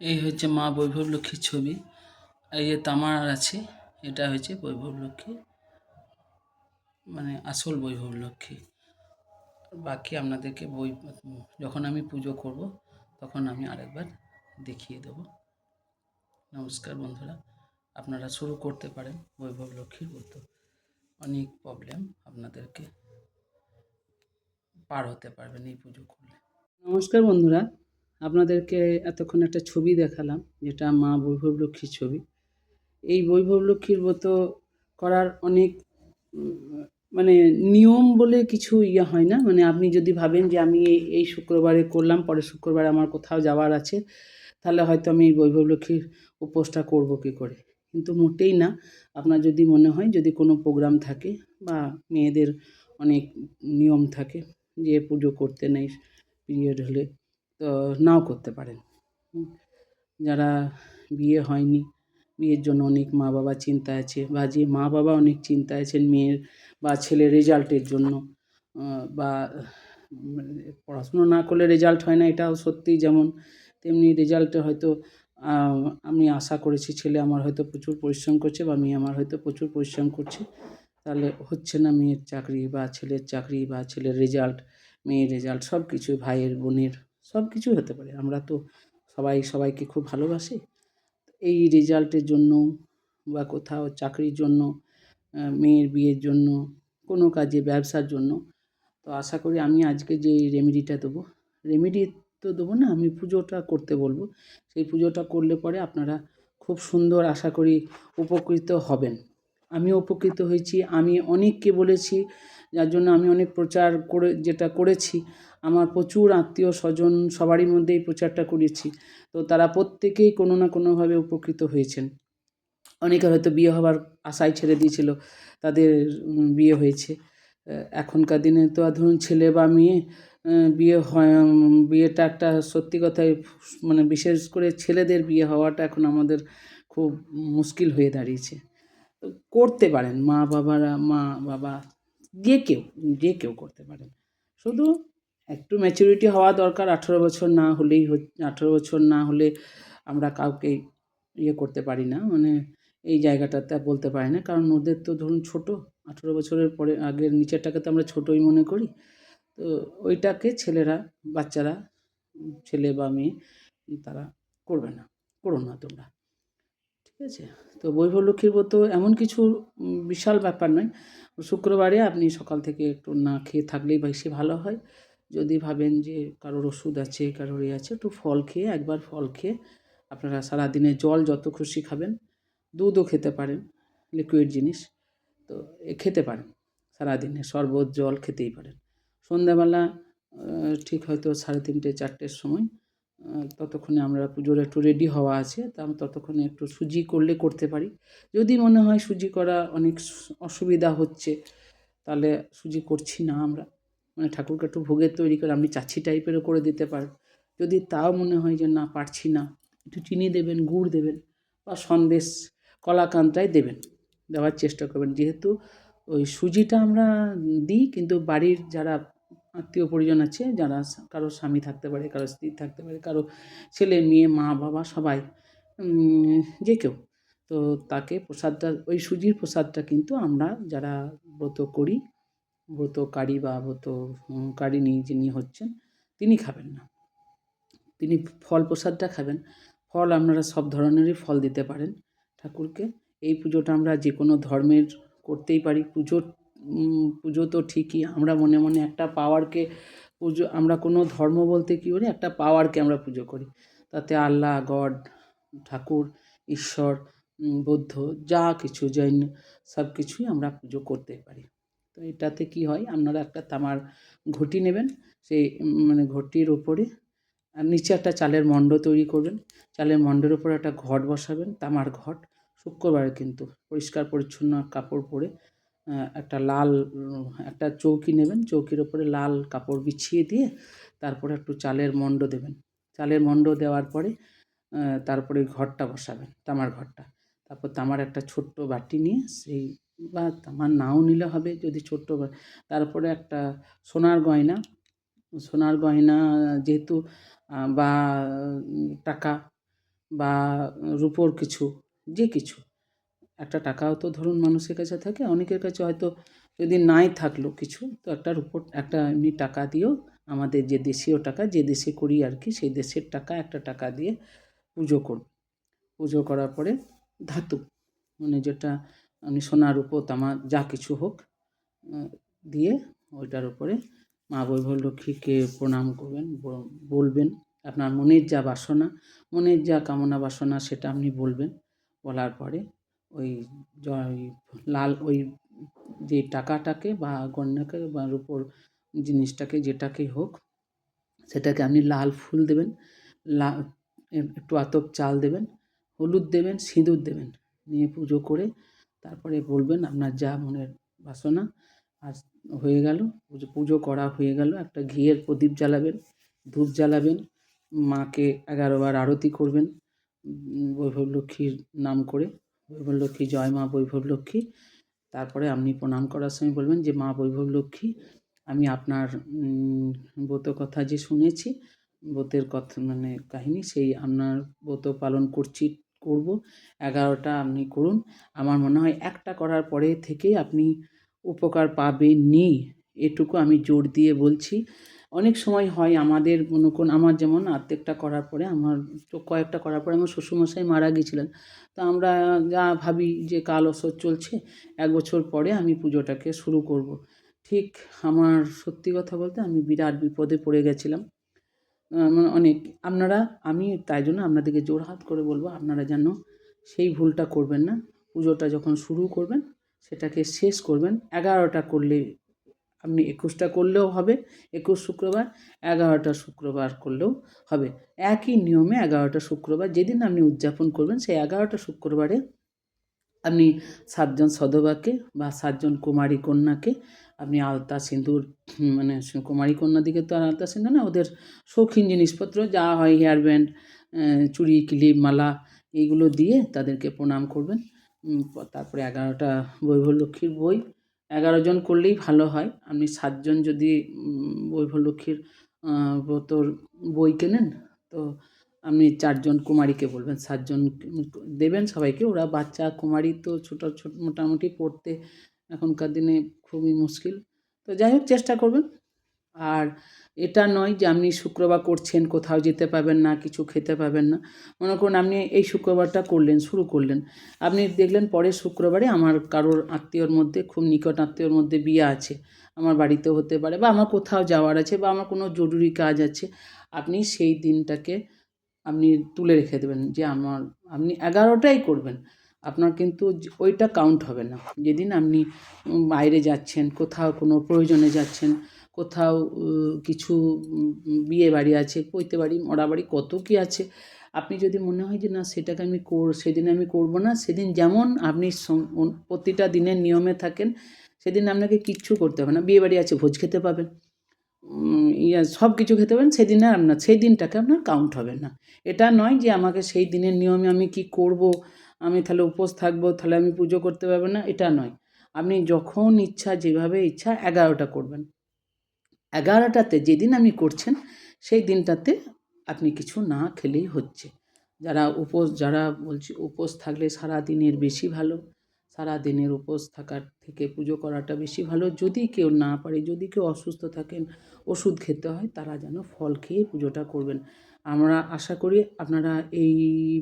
এই হচ্ছে মা বৈভব লক্ষ্মীর ছবি। এই যে তামার আছে, এটা হচ্ছে বৈভব লক্ষ্মী মানে আসল বৈভব লক্ষ্মী বাকি আপনাদেরকে বই, যখন আমি পুজো করব, তখন আমি আরেকবার দেখিয়ে দেব। নমস্কার বন্ধুরা, আপনারা শুরু করতে পারেন বৈভব লক্ষ্মীর ব্রত। অনেক প্রবলেম আপনাদেরকে পার হতে পারবেন এই পুজো করলে। নমস্কার বন্ধুরা আপনাদেরকে এতক্ষণ একটা ছবি দেখালাম, যেটা মা বৈভব লক্ষ্মীর ছবি। এই বৈভব লক্ষ্মীর ব্রত করার অনেক মানে নিয়ম বলে কিছু ইয়ে হয় না। মানে আপনি যদি ভাবেন যে আমি এই- শুক্রবারে করলাম, পরের শুক্রবারে আমার কোথাও যাওয়ার আছে, তাহলে হয়তো আমি বৈভব লক্ষ্মীর উপোসটা করব কী করে? কিন্তু মোটেই না। আপনার যদি মনে হয় যদি কোনো প্রোগ্রাম থাকে বা মেয়েদের অনেক নিয়ম থাকে যে পুজো করতে নেই, পিরিয়ড হলে তো নাও করতে পারেন। যারা বিয়ে হয়নি, বিয়ের জন্য অনেক মা বাবা চিন্তায় আছে বা যে মা বাবা অনেক চিন্তায় আছেন মেয়ের বা ছেলের রেজাল্টের জন্য বা, পড়াশুনো না করলে রেজাল্ট হয় না এটাও সত্যি যেমন তেমনি রেজাল্টে হয়তো আমি আশা করেছি ছেলে আমার হয়তো প্রচুর পরিশ্রম করছে বা মেয়ে আমার হয়তো প্রচুর পরিশ্রম করছে, তাহলে হচ্ছে না মেয়ের চাকরি বা ছেলের চাকরি বা ছেলের রেজাল্ট, মেয়ের রেজাল্ট সব কিছু ভাইয়ের বোনের সব কিছুই হতে পারে। আমরা তো সবাই সবাইকে খুব ভালোবাসি। এই রেজাল্টের জন্য বা কোথাও চাকরির জন্য মেয়ের বিয়ের জন্য, কোনো কাজে ব্যবসার জন্য, তো আশা করি আমি আজকে যে রেমেডিটা দেবো রেমেডি তো দেবো না, আমি পুজোটা করতে বলব। সেই পুজোটা করলে পরে আপনারা খুব সুন্দর আশা করি উপকৃত হবেন। আমি উপকৃত হয়েছি, আমি অনেককে বলেছি, যার জন্য আমি অনেক প্রচার করে, যেটা করেছি, আমার প্রচুর আত্মীয় স্বজন সবারই মধ্যে এই প্রচারটা করেছি। তো তারা প্রত্যেকেই কোনো না কোনোভাবে উপকৃত হয়েছেন। অনেকে হয়তো বিয়ে হওয়ার আশায় ছেড়ে দিয়েছিল, তাদের বিয়ে হয়েছে। এখনকার দিনে তো ধরুন ছেলে বা মেয়ে বিয়ে হয় বিয়েটা একটা সত্যি কথাই মানে বিশেষ করে ছেলেদের বিয়ে হওয়াটা এখন আমাদের খুব মুশকিল হয়ে দাঁড়িয়েছে। করতে পারেন, মা বাবারা, মা, বাবা, যে কেউ যে কেউ করতে পারেন। শুধু একটু ম্যাচুরিটি হওয়া দরকার, আঠেরো বছর না হলেই আঠেরো বছর না হলে আমরা কাউকে ইয়ে করতে পারি না। মানে এই জায়গাটাতে বলতে পারি না, কারণ ওদের তো ধরুন ছোট, আঠেরো বছরের পরে, আগের নিচেরটাকে তো আমরা ছোটোই মনে করি। তো ওইটাকে ছেলেরা, বাচ্চারা, ছেলে বা মেয়ে, তারা করবে না করো না তোমরা। ঠিক আছে? তো বৈভব লক্ষ্মীর ব্রত এমন কিছু বিশাল ব্যাপার নয়। শুক্রবারে আপনি সকাল থেকে একটু না খেয়ে থাকলেই বেশি ভালো হয়। যদি ভাবেন যে কারোর ওষুধ আছে, কারোর ইয়ে আছে, একটু ফল খেয়ে, একবার ফল খেয়ে আপনারা সারাদিনে জল যত খুশি খাবেন, দুধও খেতে পারেন লিকুইড জিনিস, তো এ খেতে পারেন। সারাদিনে শরবত, জল খেতেই পারেন। সন্ধ্যাবেলা ঠিক হয়তো সাড়ে তিনটে, চারটের সময় ততক্ষণে আমরা পুজোর একটু রেডি হওয়া আছে, তা ততক্ষণে একটু সুজি করলে করতে পারি। যদি মনে হয় সুজি করা অনেক অসুবিধা হচ্ছে, তাহলে সুজি করছি না আমরা। মানে ঠাকুরকে একটু ভোগের তৈরি করে, আপনি চাচ্ছি টাইপেরও করে দিতে পারেন। যদি তাও মনে হয় যে না, পারছি না, একটু চিনি দেবেন, গুড় দেবেন বা সন্দেশ কলাকান্তায় দেবেন, দেওয়ার চেষ্টা করবেন। যেহেতু ওই সুজিটা আমরা দিই, কিন্তু বাড়ির যারা আত্মীয় পরিজন আছে যারা কারও স্বামী থাকতে পারে কারও স্ত্রী থাকতে পারে কারও ছেলে মেয়ে মা বাবা সবাই যে কেউ। তো তাকে প্রসাদটা ওই সুজির প্রসাদটা কিন্তু আমরা যারা ব্রত করি ব্রতকারী বা ব্রত উম, কারিণী যিনি হচ্ছেন তিনি খাবেন না। তিনি ফল প্রসাদটা খাবেন। ফল আপনারা সব ধরনেরই ফল দিতে পারেন ঠাকুরকে। এই পুজোটা আমরা যে কোনো ধর্মের করতেই পারি পুজো উম, পুজো তো ঠিকই। আমরা মনে মনে একটা পাওয়ারকে পুজো, আমরা কোনো ধর্ম বলতে কী করি একটা পাওয়ারকে আমরা পুজো করি। তাতে আল্লাহ, গড, ঠাকুর, ঈশ্বর বৌদ্ধ, যা কিছু জৈন সব কিছুই আমরা পুজো করতে পারি। তো এটাতে কি হয়? আপনারা একটা তামার ঘটি নেবেন, সেই মানে ঘটির ওপরে আর নিচে একটা চালের মণ্ড তৈরি করবেন। চালের মণ্ডের উপরে একটা ঘট বসাবেন, তামার ঘট। শুক্রবারে কিন্তু পরিষ্কার পরিচ্ছন্ন কাপড় পরে একটা লাল একটা চৌকি নেবেন, চৌকির ওপরে লাল কাপড় বিছিয়ে দিয়ে তারপরে একটু চালের মণ্ড দেবেন। চালের মণ্ড দেওয়ার পরে তারপরে ঘরটা বসাবেন, তামার ঘরটা। তারপর তামার একটা ছোট্ট বাটি নিয়ে সেই, বা তামার নাও নিলে হবে যদি ছোট্ট তারপরে একটা সোনার গয়না। সোনার গয়না যেহেতু বা টাকা বা রূপোর কিছু, যে কিছু একটা টাকাও তো ধরুন মানুষের কাছে থাকে, অনেকের কাছে হয়তো যদি নাই থাকল কিছু, তো একটা রূপোর একটা এমনি টাকা দিয়েও আমাদের যে দেশীয় টাকা, যে দেশে করি আর কি, সেই দেশের টাকা একটা টাকা দিয়ে পুজো করব। পুজো করার পরে ধাতু মানে যেটা আপনি সোনা রূপো তামা যা কিছু হোক দিয়ে ওইটার উপরে মা বৈভব লক্ষ্মীকে প্রণাম করবেন বলবেন, আপনার মনের যা বাসনা, মনের যা কামনা বাসনা সেটা আপনি বলবেন, বলার পরে ওই লাল, ওই যে টাকাটাকে বা গয়নাকে বা রূপোর জিনিসটাকে যেটাকেই হোক, সেটাকে আপনি লাল ফুল দেবেন, লা একটু আতপ চাল দেবেন, হলুদ দেবেন, সিঁদুর দেবেন, নিয়ে পুজো করে তারপরে বলবেন আপনার যা মনের বাসনা আর হয়ে গেল, পুজো পুজো করা হয়ে গেল, একটা ঘিয়ের প্রদীপ জ্বালাবেন, ধূপ জ্বালাবেন, মাকে এগারোবার আরতি করবেন বৈভব লক্ষ্মীর নাম করে। বৈভব লক্ষ্মী জয় মা বৈভব লক্ষ্মী তারপরে আপনি প্রণাম করার সময় বলবেন যে, মা বৈভব লক্ষ্মী আমি আপনার ব্রত কথা যে শুনেছি, ব্রতের কথা মানে কাহিনী, সেই আপনার ব্রত পালন করছি, করব। এগারোটা আপনি করুন। আমার মনে হয় একটা করার পরে থেকেই আপনি উপকার পাবেনই। এটুকু আমি জোর দিয়ে বলছি। অনেক সময় হয় আমাদের মনে কোন আমার যেমন আর্ধেকটা করার পরে, আমার কয়েকটা করার পরে আমার শ্বশুরমশাই মারা গিয়েছিলেন তো আমরা যা ভাবি যে কাল অসর চলছে, এক বছর পরে আমি পুজোটাকে শুরু করব। ঠিক আমার সত্যি কথা বলতে আমি বিরাট বিপদে পড়ে গেছিলাম। মানে অনেক, আপনারা, আমি তাই জন্য আপনাদেরকে জোরহাত করে বলব, আপনারা যেন সেই ভুলটা করবেন না। পুজোটা যখন শুরু করবেন, সেটাকে শেষ করবেন, এগারোটা করলে আপনি একুশটা করলেও হবে, একুশ শুক্রবার, এগারোটা শুক্রবার করলেও হবে। একই নিয়মে এগারোটা শুক্রবার, যেদিন আপনি উদযাপন করবেন, সেই এগারোটা শুক্রবারে আপনি সাতজন সধবাকে বা সাতজন কুমারী কন্যাকে, আপনি আলতা সিঁদুর মানে কুমারী কন্যাদিকে তো আর আলতা সিঁদুর না, ওদের শৌখিন জিনিসপত্র, যা হয় হেয়ার ব্যান্ড চুড়ি, ক্লিপ, মালা, এইগুলো দিয়ে তাদেরকে প্রণাম করবেন। তারপরে এগারোটা বৈভব লক্ষ্মীর বই এগারো জন করলেই ভালো হয়। আপনি সাতজন যদি বৈভলক্ষ্মীর ব্রতর বই কেনেন, তো আপনি চারজন কুমারীকে বলবেন সাতজন দেবেন সবাইকে। ওরা বাচ্চা, কুমারী তো ছোটো, ছোট, মোটামুটি পড়তে এখনকার দিনে খুবই মুশকিল। তো যাই হোক, চেষ্টা করবেন। আর এটা নয় যে আপনি শুক্রবার করছেন, কোথাও যেতে পাবেন না, কিছু খেতে পাবেন না। মনে করুন আপনি এই শুক্রবারটা করলেন, শুরু করলেন। আপনি দেখলেন পরের শুক্রবারে আমার কারোর আত্মীয়র মধ্যে, খুব নিকট আত্মীয়র মধ্যে বিয়ে আছে। আমার বাড়িতে হতে পারে বা আমার কোথাও যাওয়ার আছে বা আমার কোনো জরুরি কাজ আছে। আপনি সেই দিনটাকে আপনি তুলে রেখে দেবেন যে আমার, আপনি এগারোটাই করবেন। আপনার কিন্তু ওইটা কাউন্ট হবে না। যেদিন আপনি বাইরে যাচ্ছেন, কোথাও কোনো প্রয়োজনে যাচ্ছেন কোথাও কিছু বিয়ে বাড়ি আছে, পৈতে বাড়ি, মরা বাড়ি, কত কি আছে। আপনি যদি মনে হয় যে না, সেটাকে আমি কর, সেদিন আমি করব না, সেদিন যেমন আপনি প্রতিটা দিনের নিয়মে থাকেন, সেদিন আপনাকে কিচ্ছু করতে হবে না। বিয়ে বাড়ি আছে, ভোজ খেতে পাবেন। ইয়া, সব কিছু খেতে পারেন সেদিন আর আপনার, সেই দিনটাকে আপনার কাউন্ট হবে না। এটা নয় যে আমাকে সেই দিনের নিয়মে আমি কি করব, আমি তাহলে উপোস থাকব, তাহলে আমি পুজো করতে পারব না, এটা নয়। আপনি যখন ইচ্ছা, যেভাবে ইচ্ছা, এগারোটা করবেন। এগারোটাতে যেদিন আপনি করছেন, সেই দিনটাতে আপনি কিছু না খেলেই হচ্ছে। যারা উপোস, যারা বলছি উপোস থাকলে সারা দিনের বেশি ভালো সারা দিনের উপোস থাকার থেকে পুজো করাটা বেশি ভালো। যদি কেউ না পারে, যদি কেউ অসুস্থ থাকেন, ওষুধ খেতে হয়, তারা যেন ফল খেয়ে পুজোটা করবেন। আমরা আশা করি আপনারা এই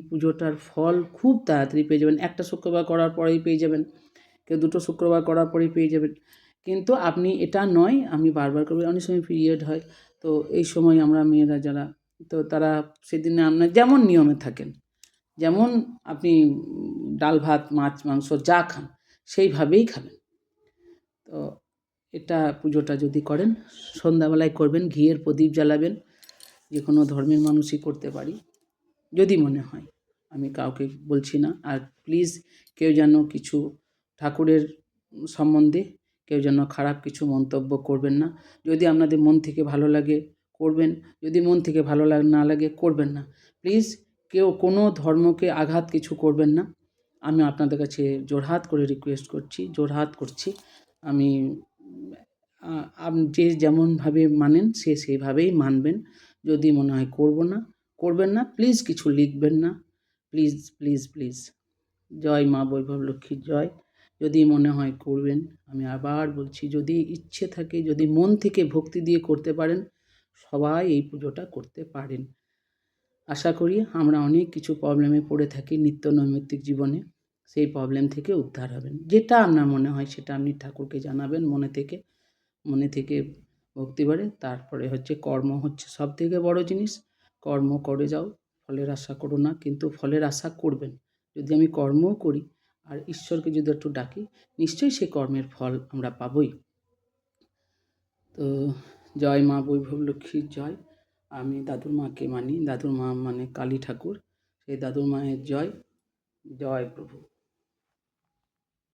পুজোটার ফল খুব তাড়াতাড়ি পেয়ে যাবেন। একটা শুক্রবার করার পরেই পেয়ে যাবেন, কেউ দুটো শুক্রবার করার পরেই পেয়ে যাবেন। কিন্তু আপনি এটা নয়, আমি বারবার করব, অনেক সময় পিরিয়ড হয়। তো এই সময় আমরা মেয়েরা যারা, তো তারা সেদিনে আপনার যেমন নিয়মে থাকেন, যেমন আপনি ডাল, ভাত, মাছ, মাংস যা খান, সেইভাবেই খাবেন। তো এটা পুজোটা যদি করেন, সন্ধ্যাবেলায় করবেন, ঘিয়ের প্রদীপ জ্বালাবেন, যে কোনো ধর্মের মানুষই করতে পারি, যদি মনে হয়, আমি কাউকে বলছি না। আর প্লিজ কেউ যেন কিছু ঠাকুরের সম্বন্ধে কেউ যেন খারাপ কিছু মন্তব্য করবেন না। যদি আপনাদের মন থেকে ভালো লাগে, করবেন। যদি মন থেকে ভালো লাগ, না লাগে, করবেন না। প্লিজ কেউ কোনো ধর্মকে আঘাত কিছু করবেন না। আমি আপনাদের কাছে জোরহাত করে রিকোয়েস্ট করছি, জোরহাত করছি। আমি যে যেমনভাবে মানেন, সে সেইভাবেই মানবেন। যদি মনে হয় করব না, করবেন না। প্লিজ কিছু লিখবেন না। Please please please. জয় মা বৈভব লক্ষ্মীর জয়। যদি মনে হয় করবেন, আমি আবার বলছি, যদি ইচ্ছে থাকে, যদি মন থেকে ভক্তি দিয়ে করতে পারেন, সবাই এই পুজোটা করতে পারেন। আশা করি আমরা অনেক কিছু প্রবলেমে পড়ে থাকি নিত্য নৈমিত্তিক জীবনে, সেই প্রবলেম থেকে উদ্ধার হবেন। যেটা আপনার মনে হয় সেটা আপনি ঠাকুরকে জানাবেন মনে থেকে মনে থেকে ভক্তি বাড়ে, তারপরে হচ্ছে কর্ম হচ্ছে সব থেকে বড় জিনিস। কর্ম করে যাও, ফলের আশা করো না, কিন্তু ফলের আশা করবেন। যদি আমি কর্মও করি আর ঈশ্বরকে যদি একটু ডাকি, নিশ্চয়ই সে কর্মের ফল আমরা পাবই। তো, জয় মা বৈভব লক্ষ্মীর জয়। আমি দাদুর মাকে মানি, দাদুর মা মানে কালী ঠাকুর। সেই দাদুর মায়ের জয়। জয় প্রভু।